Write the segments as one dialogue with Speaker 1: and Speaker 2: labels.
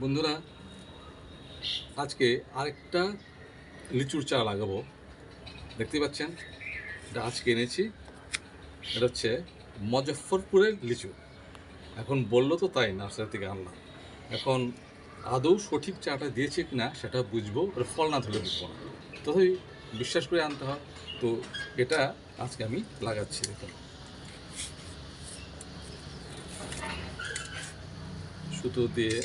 Speaker 1: বন্ধুরা, আজকে আরেকটা লিচুর চা লাগাবো। দেখতে পাচ্ছেন, এটা আজকে এনেছি। এটা হচ্ছে মজফ্ফরপুরের লিচু। এখন বলল তো তাই নার্সারি থেকে আনলাম। এখন আদৌ সঠিক চাটা দিয়েছে কি না সেটা বুঝব ওটা ফল না ধরে বুঝব না। তথাপি বিশ্বাস করে আনতে হয়। তো এটা আজকে আমি লাগাচ্ছি, দেখুন। সুতো দিয়ে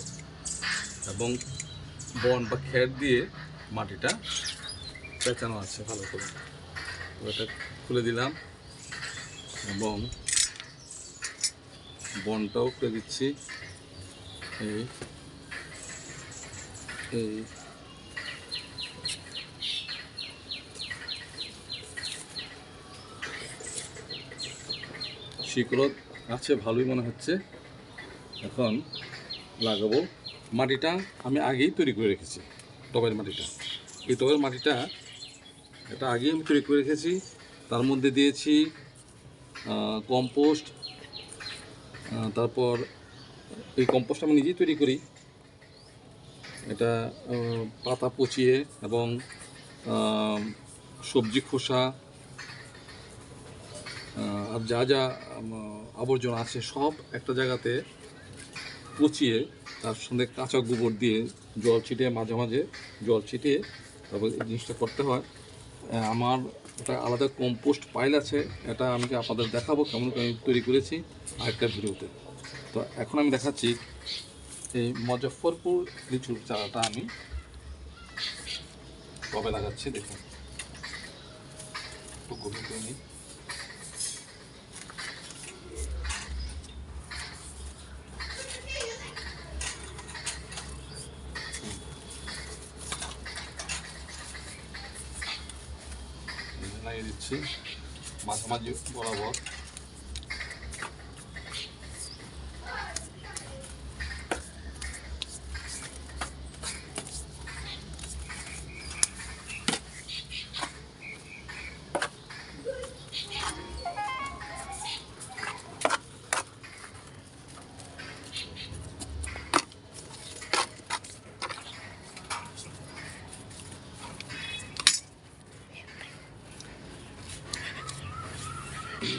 Speaker 1: এবং বন বা খ্যার দিয়ে মাটিটা পেঁচানো আছে ভালো করে। এটা খুলে দিলাম এবং বনটাও খুলে দিচ্ছি। এই এই। শিকড় আছে, ভালোই মনে হচ্ছে। এখন লাগাবো। মাটিটা আমি আগেই তৈরি করে রেখেছি, টবের মাটিটা। এই টবের মাটিটা এটা আগেই আমি তৈরি করে রেখেছি। তার মধ্যে দিয়েছি কম্পোস্ট তারপর এই কম্পোস্ট আমি নিজেই তৈরি করি। এটা পাতা পচিয়ে এবং সবজি খোসা আর যা যা আবর্জনা আছে সব একটা জায়গাতে পচিয়ে তার সঙ্গে কাঁচা গোবর দিয়ে জল ছিটিয়ে মাঝে মাঝে জল ছিটিয়ে তারপর এই জিনিসটা করতে হয়। আমার একটা আলাদা কম্পোস্ট পাইল আছে। এটা আমি আপনাদের দেখাবো? কেমন আমি তৈরি করেছি আরেকটা ভিডিওতে। তো এখন আমি দেখাচ্ছি এই মজফ্ফরপুর লিচুর চারাটা আমি কবে লাগাচ্ছি দেখুন। একটু গভীর লাগিয়ে দিচ্ছি। মাঝামাঝি বরাবর।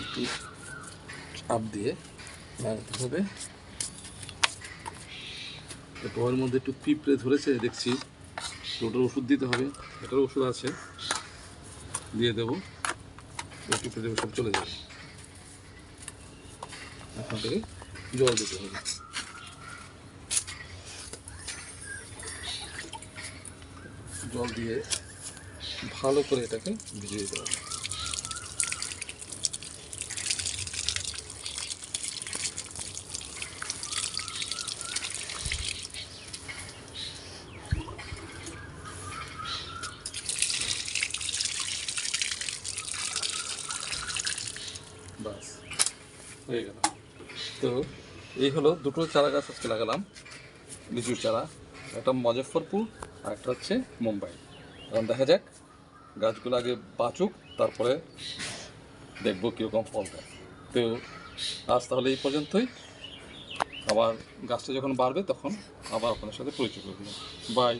Speaker 1: একটু চাপ দিয়ে লাগাতে হবে। ওর মধ্যে একটু পিঁপড়ে ধরেছে, দেখছি ওটার ওষুধ দিতে হবে এটার ওষুধ আছে। দিয়ে দেবো পিঁপড়ে সব চলে যাবে। এখন থেকে জল দিতে হবে। জল দিয়ে ভালো করে এটাকে ভিজিয়ে দিতে হবে। বাস। হয়ে গেল। তো এই হলো দুটো চারা গাছ আজকে লাগালাম, লিচুর চারা। একটা মজফ্ফরপুর আর একটা হচ্ছে মুম্বাই। এখন দেখা যাক, গাছগুলো আগে বাঁচুক, তারপরে দেখব কীরকম ফল দেয়। তো আজ তাহলে এই পর্যন্তই। আবার গাছটা যখন বাড়বে তখন আবার আপনার সাথে পরিচয় করে দিলাম বাই